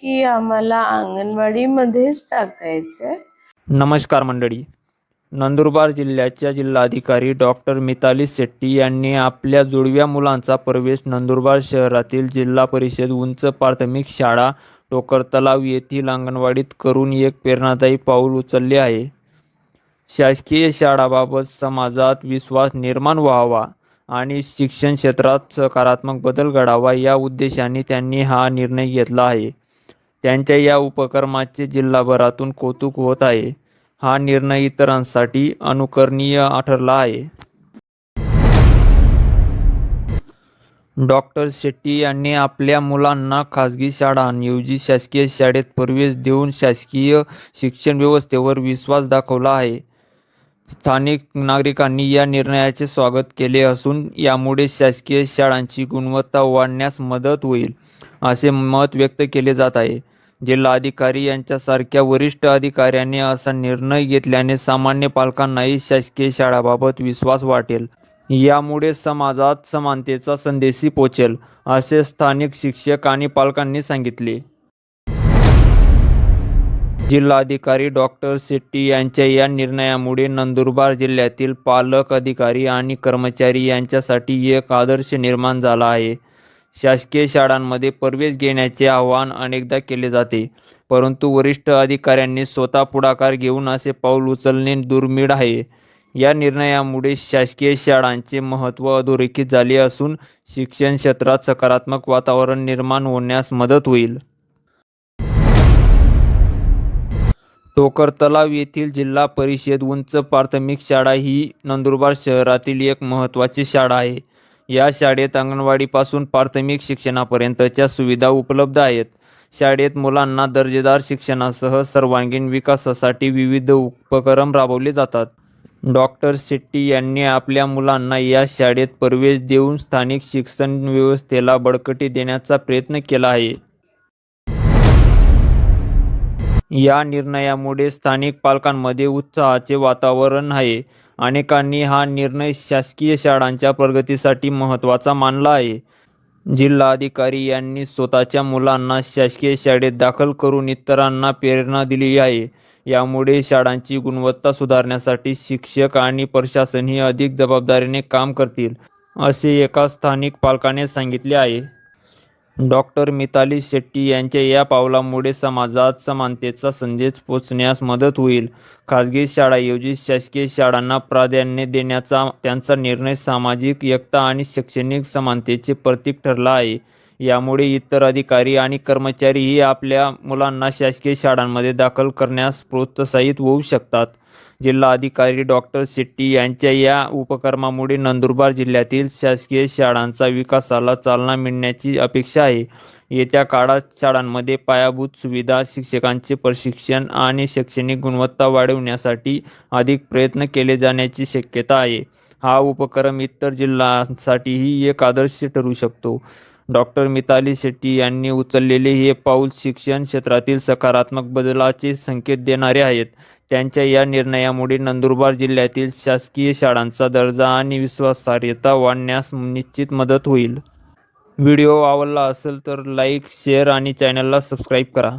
की आम्हाला अंगणवाडीमध्येच टाकायचंय. नमस्कार मंडळी. नंदुरबार जिल्ह्याच्या जिल्हाधिकारी डॉक्टर मिताली शेट्टी यांनी आपल्या जुळव्या मुलांचा प्रवेश नंदुरबार शहरातील जिल्हा परिषद उंच प्राथमिक शाळा टोकर तलाव येथील अंगणवाडीत करून एक प्रेरणादायी पाऊल उचलले आहे. शासकीय शाळाबाबत समाजात विश्वास निर्माण व्हावा आणि शिक्षण क्षेत्रात सकारात्मक बदल घडावा या उद्देशाने त्यांनी हा निर्णय घेतला आहे. त्यांच्या या उपक्रमाचे जिल्हाभरातून कौतुक होत आहे. हा निर्णय इतरांसाठी अनुकरणीय ठरला आहे. डॉक्टर शेट्टी यांनी आपल्या मुलांना खाजगी शाळा शासकीय शाळेत प्रवेश देऊन शासकीय शिक्षण व्यवस्थेवर विश्वास दाखवला आहे. स्थानिक नागरिकांनी या निर्णयाचे स्वागत केले असून यामुळे शासकीय शाळांची गुणवत्ता वाढण्यास मदत होईल असे मत व्यक्त केले जात आहे. जिल्हाधिकारी यांच्यासारख्या वरिष्ठ अधिकाऱ्यांनी असा निर्णय घेतल्याने सामान्य पालकांनाही शासकीय शाळाबाबत विश्वास वाटेल. यामुळे समाजात समानतेचा संदेशही पोचेल असे स्थानिक शिक्षक आणि पालकांनी सांगितले. जिल्हाधिकारी डॉक्टर शेट्टी यांच्या या निर्णयामुळे नंदुरबार जिल्ह्यातील पालक अधिकारी आणि कर्मचारी यांच्यासाठी एक आदर्श निर्माण झाला आहे. शासकीय शाळांमध्ये प्रवेश घेण्याचे आवाहन अनेकदा केले जाते. परंतु वरिष्ठ अधिकाऱ्यांनी स्वतः पुढाकार घेऊन असे पाऊल उचलणे दुर्मिळ आहे. या निर्णयामुळे शासकीय शाळांचे महत्त्व अधोरेखित झाले असून शिक्षण क्षेत्रात सकारात्मक वातावरण निर्माण होण्यास मदत होईल. टोकर तलाव येथील जिल्हा परिषद उंच प्राथमिक शाळा ही नंदुरबार शहरातील एक महत्त्वाची शाळा आहे. या शाळेत अंगणवाडीपासून प्राथमिक शिक्षणापर्यंतच्या सुविधा उपलब्ध आहेत. शाळेत मुलांना दर्जेदार शिक्षणासह सर्वांगीण विकासासाठी विविध उपक्रम राबवले जातात. डॉक्टर शेट्टी यांनी आपल्या मुलांना या शाळेत प्रवेश देऊन स्थानिक शिक्षण व्यवस्थेला बळकटी देण्याचा प्रयत्न केला आहे. या निर्णयामुळे स्थानिक पालकांमध्ये उत्साहाचे वातावरण आहे. अनेकांनी हा निर्णय शासकीय शाळांच्या प्रगतीसाठी महत्त्वाचा मानला आहे. जिल्हाधिकारी यांनी स्वतःच्या मुलांना शासकीय शाळेत दाखल करून इतरांना प्रेरणा दिली आहे. यामुळे शाळांची गुणवत्ता सुधारण्यासाठी शिक्षक आणि प्रशासनही अधिक जबाबदारीने काम करतील असे एका स्थानिक पालकाने सांगितले आहे. डॉक्टर मिताली शेट्टी यांच्या या पावलामुळे समाजात समानतेचा संदेश पोचण्यास मदत होईल. खाजगी शाळाऐवजी शासकीय शाळांना प्राधान्य देण्याचा त्यांचा निर्णय सामाजिक एकता आणि शैक्षणिक समानतेचे प्रतीक ठरला आहे. यामुळे इतर अधिकारी आणि कर्मचारीही आपल्या मुलांना शासकीय शाळांमध्ये दाखल करण्यास प्रोत्साहित होऊ शकतात. जिल्हा अधिकारी डॉक्टर शेट्टी यांच्या या उपक्रमामुळे नंदुरबार जिल्ह्यातील शासकीय शाळांचा विकासाला चालना मिळण्याची अपेक्षा आहे. येत्या काळात शाळांमध्ये पायाभूत सुविधा शिक्षकांचे प्रशिक्षण आणि शैक्षणिक गुणवत्ता वाढवण्यासाठी अधिक प्रयत्न केले जाण्याची शक्यता आहे. हा उपक्रम इतर जिल्ह्यांसाठीही एक आदर्श ठरू शकतो. डॉक्टर मिताली शेट्टी यांनी उचललेले हे पाऊल शिक्षण क्षेत्रातील सकारात्मक बदलाचे संकेत देणारे आहेत. त्यांच्या या निर्णयामुळे नंदुरबार जिल्ह्यातील शासकीय शाळांचा दर्जा आणि विश्वासार्हता वाढण्यास निश्चित मदत होईल. व्हिडिओ आवडला असेल तर लाईक शेअर आणि चॅनलला सबस्क्राईब करा.